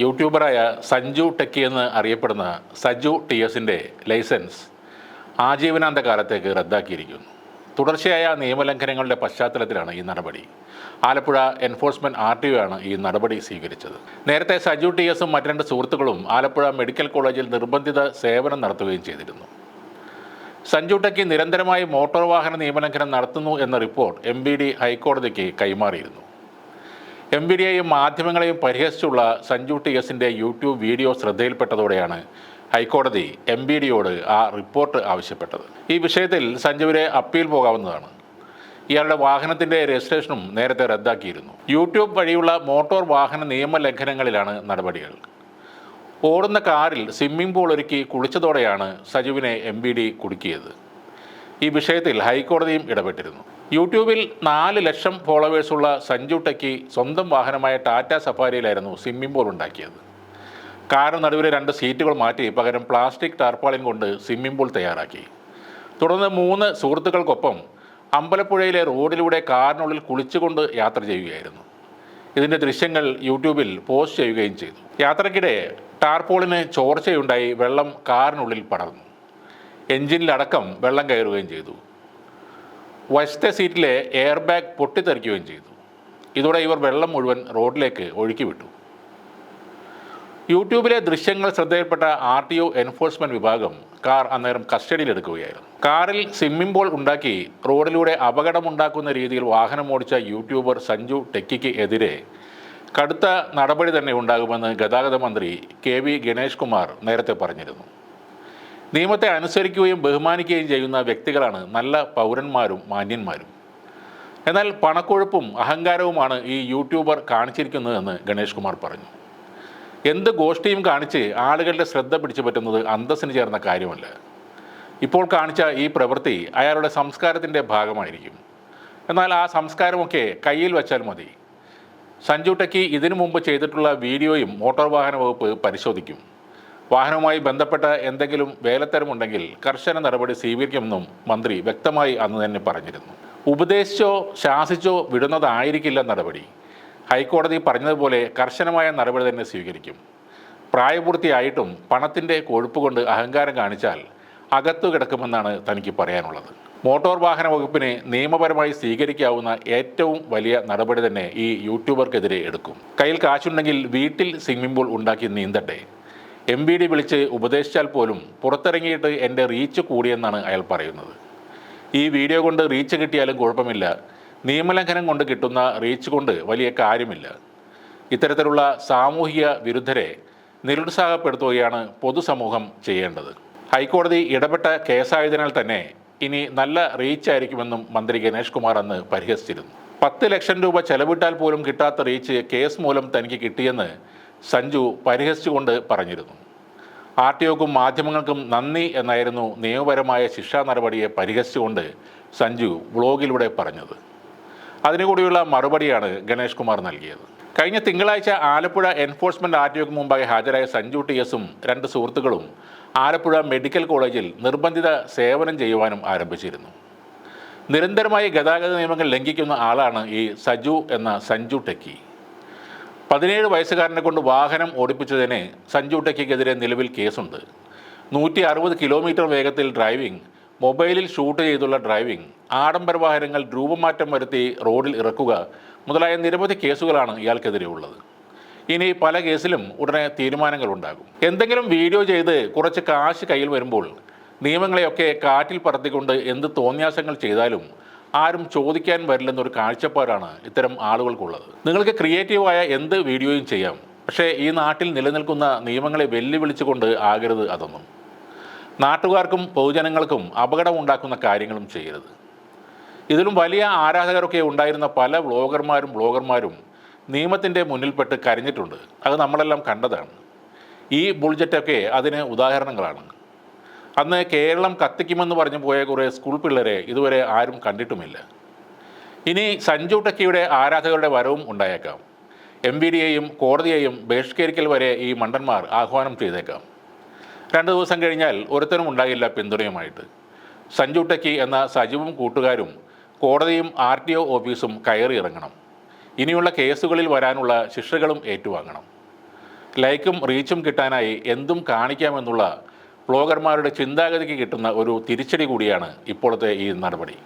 യൂട്യൂബറായ Sanju techie എന്ന് അറിയപ്പെടുന്ന Saju T എസിന്റെ ലൈസൻസ് ആജീവനാന്ത കാലത്തേക്ക് റദ്ദാക്കിയിരിക്കുന്നു. തുടർച്ചയായ നിയമലംഘനങ്ങളുടെ പശ്ചാത്തലത്തിലാണ് ഈ നടപടി. ആലപ്പുഴ എൻഫോഴ്സ്മെന്റ് ആർ ടി ആണ് ഈ നടപടി സ്വീകരിച്ചത്. നേരത്തെ സജു ടി എസും മറ്റു രണ്ട് സുഹൃത്തുക്കളും ആലപ്പുഴ മെഡിക്കൽ കോളേജിൽ നിർബന്ധിത സേവനം നടത്തുകയും ചെയ്തിരുന്നു. സഞ്ജു ടെക്കി നിരന്തരമായി മോട്ടോർ വാഹന നിയമലംഘനം നടത്തുന്നു എന്ന റിപ്പോർട്ട് എം ബി ഡി ഹൈക്കോടതിക്ക് കൈമാറിയിരുന്നു. എം വി ഡിയെയും മാധ്യമങ്ങളെയും പരിഹസിച്ചുള്ള സഞ്ജു ടി എസിന്റെ യൂട്യൂബ് വീഡിയോ ശ്രദ്ധയിൽപ്പെട്ടതോടെയാണ് ഹൈക്കോടതി എം ബി ഡിയോട് ആ റിപ്പോർട്ട് ആവശ്യപ്പെട്ടത്. ഈ വിഷയത്തിൽ സഞ്ജുവിനെ അപ്പീൽ പോകാവുന്നതാണ്. ഇയാളുടെ വാഹനത്തിന്റെ രജിസ്ട്രേഷനും നേരത്തെ റദ്ദാക്കിയിരുന്നു. യൂട്യൂബ് വഴിയുള്ള മോട്ടോർ വാഹന നിയമലംഘനങ്ങളിലാണ് നടപടികൾ. ഓടുന്ന കാറിൽ സ്വിമ്മിംഗ് പൂൾ ഒരുക്കി കുളിച്ചതോടെയാണ് സജുവിനെ എം ബി ഡി കുടുക്കിയത്. ഈ വിഷയത്തിൽ ഹൈക്കോടതിയും ഇടപെട്ടിരുന്നു. യൂട്യൂബിൽ നാല് ലക്ഷം ഫോളോവേഴ്സുള്ള സഞ്ജു ടെക്കി സ്വന്തം വാഹനമായ ടാറ്റ സഫാരിയിലായിരുന്നു സ്വിമ്മിംഗ് പൂൾ ഉണ്ടാക്കിയത്. കാറിന് നടുവിലെ രണ്ട് സീറ്റുകൾ മാറ്റി പകരം പ്ലാസ്റ്റിക് ടാർപ്പാളിൻ കൊണ്ട് സ്വിമ്മിംഗ് പൂൾ തയ്യാറാക്കി. തുടർന്ന് മൂന്ന് സുഹൃത്തുക്കൾക്കൊപ്പം അമ്പലപ്പുഴയിലെ റോഡിലൂടെ കാറിനുള്ളിൽ കുളിച്ചുകൊണ്ട് യാത്ര ചെയ്യുകയായിരുന്നു. ഇതിന്റെ ദൃശ്യങ്ങൾ യൂട്യൂബിൽ പോസ്റ്റ് ചെയ്യുകയും ചെയ്തു. യാത്രക്കിടെ ടാർപോളിന് ചോർച്ചയുണ്ടായി വെള്ളം കാറിനുള്ളിൽ പടർന്നു. എഞ്ചിനിലടക്കം വെള്ളം കയറുകയും ചെയ്തു. വശത്തെ സീറ്റിലെ എയർ ബാഗ് പൊട്ടിത്തെറിക്കുകയും ചെയ്തു. ഇതോടെ ഇവർ വെള്ളം മുഴുവൻ റോഡിലേക്ക് ഒഴുക്കി വിട്ടു യൂട്യൂബിലെ ദൃശ്യങ്ങൾ ശ്രദ്ധയിൽപ്പെട്ട ആർ ടി ഒ എൻഫോഴ്സ്മെന്റ് വിഭാഗം കാർ അന്നേരം കസ്റ്റഡിയിലെടുക്കുകയായിരുന്നു. കാറിൽ സ്വിമ്മിംഗ് പൂൾ ഉണ്ടാക്കി റോഡിലൂടെ അപകടമുണ്ടാക്കുന്ന രീതിയിൽ വാഹനം ഓടിച്ച യൂട്യൂബർ സഞ്ജു ടെക്കിക്ക് എതിരെ കടുത്ത നടപടി തന്നെ ഉണ്ടാകുമെന്ന് ഗതാഗത മന്ത്രി കെ വി ഗണേഷ് കുമാർ നേരത്തെ പറഞ്ഞിരുന്നു. നിയമത്തെ അനുസരിക്കുകയും ബഹുമാനിക്കുകയും ചെയ്യുന്ന വ്യക്തികളാണ് നല്ല പൗരന്മാരും മാന്യന്മാരും. എന്നാൽ പണക്കൊഴുപ്പും അഹങ്കാരവുമാണ് ഈ യൂട്യൂബർ കാണിച്ചിരിക്കുന്നതെന്ന് ഗണേഷ് കുമാർ പറഞ്ഞു. എന്ത് ഗോഷ്ഠിയും കാണിച്ച് ആളുകളുടെ ശ്രദ്ധ പിടിച്ചു പറ്റുന്നത് അന്തസ്സിന് ചേർന്ന കാര്യമല്ല. ഇപ്പോൾ കാണിച്ച ഈ പ്രവൃത്തി അയാളുടെ സംസ്കാരത്തിന്റെ ഭാഗമായിരിക്കും. എന്നാൽ ആ സംസ്കാരമൊക്കെ കയ്യിൽ വച്ചാൽ മതി. സഞ്ജു ടെക്കി ഇതിനു മുമ്പ് ചെയ്തിട്ടുള്ള വീഡിയോയും മോട്ടോർ വാഹന വകുപ്പ് പരിശോധിക്കും. വാഹനവുമായി ബന്ധപ്പെട്ട എന്തെങ്കിലും വേലത്തരമുണ്ടെങ്കിൽ കർശന നടപടി സ്വീകരിക്കുമെന്നും മന്ത്രി വ്യക്തമായി അന്ന് തന്നെ പറഞ്ഞിരുന്നു. ഉപദേശിച്ചോ ശാസിച്ചോ വിടുന്നതായിരിക്കില്ല നടപടി. ഹൈക്കോടതി പറഞ്ഞതുപോലെ കർശനമായ നടപടി തന്നെ സ്വീകരിക്കും. പ്രായപൂർത്തിയായിട്ടും പണത്തിന്റെ കൊഴുപ്പ് കൊണ്ട് അഹങ്കാരം കാണിച്ചാൽ അകത്തു കിടക്കുമെന്നാണ് തനിക്ക് പറയാനുള്ളത്. മോട്ടോർ വാഹന വകുപ്പിന് നിയമപരമായി സ്വീകരിക്കാവുന്ന ഏറ്റവും വലിയ നടപടി തന്നെ ഈ യൂട്യൂബർക്കെതിരെ എടുക്കും. കയ്യിൽ കാശുണ്ടെങ്കിൽ വീട്ടിൽ സ്വിമ്മിംഗ് പൂൾ ഉണ്ടാക്കി നീന്തട്ടെ. എം ബി ഡി വിളിച്ച് ഉപദേശിച്ചാൽ പോലും പുറത്തിറങ്ങിയിട്ട് എന്റെ റീച്ച് കൂടിയെന്നാണ് അയാൾ പറയുന്നത്. ഈ വീഡിയോ കൊണ്ട് റീച്ച് കിട്ടിയാലും കുഴപ്പമില്ല. നിയമലംഘനം കൊണ്ട് കിട്ടുന്ന റീച്ച് കൊണ്ട് വലിയ കാര്യമില്ല. ഇത്തരത്തിലുള്ള സാമൂഹിക വിരുദ്ധരെ നിരുത്സാഹപ്പെടുത്തുകയാണ് പൊതുസമൂഹം ചെയ്യേണ്ടത്. ഹൈക്കോടതി ഇടപെട്ട കേസായതിനാൽ തന്നെ ഇനി നല്ല റീച്ച് ആയിരിക്കുമെന്നും മന്ത്രി ഗണേഷ് കുമാർ അന്ന് പരിഹസിച്ചിരുന്നു. പത്ത് ലക്ഷം രൂപ ചെലവിട്ടാൽ പോലും കിട്ടാത്ത റീച്ച് കേസ് മൂലം തനിക്ക് കിട്ടിയെന്ന് സഞ്ജു പരിഹസിച്ചുകൊണ്ട് പറഞ്ഞിരുന്നു. ആർ ടി ഒക്കും മാധ്യമങ്ങൾക്കും നന്ദി എന്നായിരുന്നു നിയമപരമായ ശിക്ഷാ നടപടിയെ പരിഹസിച്ചുകൊണ്ട് സഞ്ജു വ്ളോഗിലൂടെ പറഞ്ഞത്. അതിനുകൂടിയുള്ള മറുപടിയാണ് ഗണേഷ് കുമാർ നൽകിയത്. കഴിഞ്ഞ തിങ്കളാഴ്ച ആലപ്പുഴ എൻഫോഴ്സ്മെന്റ് ആർ ടി ഒക്ക് മുമ്പായി ഹാജരായ സഞ്ജു ടി എസും രണ്ട് സുഹൃത്തുക്കളും ആലപ്പുഴ മെഡിക്കൽ കോളേജിൽ നിർബന്ധിത സേവനം ചെയ്യുവാനും ആരംഭിച്ചിരുന്നു. നിരന്തരമായി ഗതാഗത നിയമങ്ങൾ ലംഘിക്കുന്ന ആളാണ് ഈ സജു എന്ന സഞ്ജു ടെക്കി. പതിനേഴ് വയസ്സുകാരനെ കൊണ്ട് വാഹനം ഓടിപ്പിച്ചതിന് സഞ്ജു ടെക്കിക്കെതിരെ നിലവിൽ കേസുണ്ട്. നൂറ്റി അറുപത് കിലോമീറ്റർ വേഗത്തിൽ ഡ്രൈവിംഗ് മൊബൈലിൽ ഷൂട്ട് ചെയ്തുള്ള ഡ്രൈവിംഗ് ആഡംബര വാഹനങ്ങൾ രൂപമാറ്റം വരുത്തി റോഡിൽ ഇറക്കുക മുതലായ നിരവധി കേസുകളാണ് ഇയാൾക്കെതിരെ ഉള്ളത്. ഇനി പല കേസിലും ഉടനെ തീരുമാനങ്ങളുണ്ടാകും. എന്തെങ്കിലും വീഡിയോ ചെയ്ത് കുറച്ച് കാശ് കയ്യിൽ വരുമ്പോൾ നിയമങ്ങളെയൊക്കെ കാറ്റിൽ പറത്തിക്കൊണ്ട് എന്ത് തോന്നിയാസങ്ങൾ ചെയ്താലും ആരും ചോദിക്കാൻ വരില്ലെന്നൊരു കാഴ്ചപ്പാടാണ് ഇത്തരം ആളുകൾക്കുള്ളത്. നിങ്ങൾക്ക് ക്രിയേറ്റീവായ എന്ത് വീഡിയോയും ചെയ്യാം. പക്ഷേ ഈ നാട്ടിൽ നിലനിൽക്കുന്ന നിയമങ്ങളെ വെല്ലുവിളിച്ചുകൊണ്ട് ആകരുത് അതൊന്നും. നാട്ടുകാർക്കും പൊതുജനങ്ങൾക്കും അപകടമുണ്ടാക്കുന്ന കാര്യങ്ങളും ചെയ്യരുത്. ഇതിലും വലിയ ആരാധകരൊക്കെ ഉണ്ടായിരുന്ന പല വ്ളോഗർമാരും ബ്ലോഗർമാരും നിയമത്തിന്റെ മുന്നിൽപ്പെട്ട് കരഞ്ഞിട്ടുണ്ട്. അത് നമ്മളെല്ലാം കണ്ടതാണ്. ഈ ബുൾജറ്റൊക്കെ അതിന് ഉദാഹരണങ്ങളാണ്. അന്ന് കേരളം കത്തിക്കുമെന്ന് പറഞ്ഞു പോയ കുറേ സ്കൂൾ പിള്ളേരെ ഇതുവരെ ആരും കണ്ടിട്ടുമില്ല. ഇനി സഞ്ജു ടെക്കിയുടെ ആരാധകരുടെ വരവും ഉണ്ടായേക്കാം. എം വി ഡിയെയും കോടതിയെയും ബഹിഷ്കരിക്കൽ വരെ ഈ മണ്ടന്മാർ ആഹ്വാനം ചെയ്തേക്കാം. രണ്ട് ദിവസം കഴിഞ്ഞാൽ ഒരുത്തനും ഉണ്ടായില്ല പിന്തുണയുമായിട്ട്. സഞ്ജു ടെക്കി എന്ന സജീവും കൂട്ടുകാരും കോടതിയും ആർ ടി ഒ ഓഫീസും കയറി ഇറങ്ങണം ഇനിയുള്ള കേസുകളിൽ വരാനുള്ള ശിക്ഷകളും ഏറ്റുവാങ്ങണം. ലൈക്കും റീച്ചും കിട്ടാനായി എന്തും കാണിക്കാമെന്നുള്ള ബ്ലോഗർമാരുടെ ചിന്താഗതിക്ക് കിട്ടുന്ന ഒരു തിരിച്ചടി കൂടിയാണ് ഇപ്പോഴത്തെ ഈ നടപടി.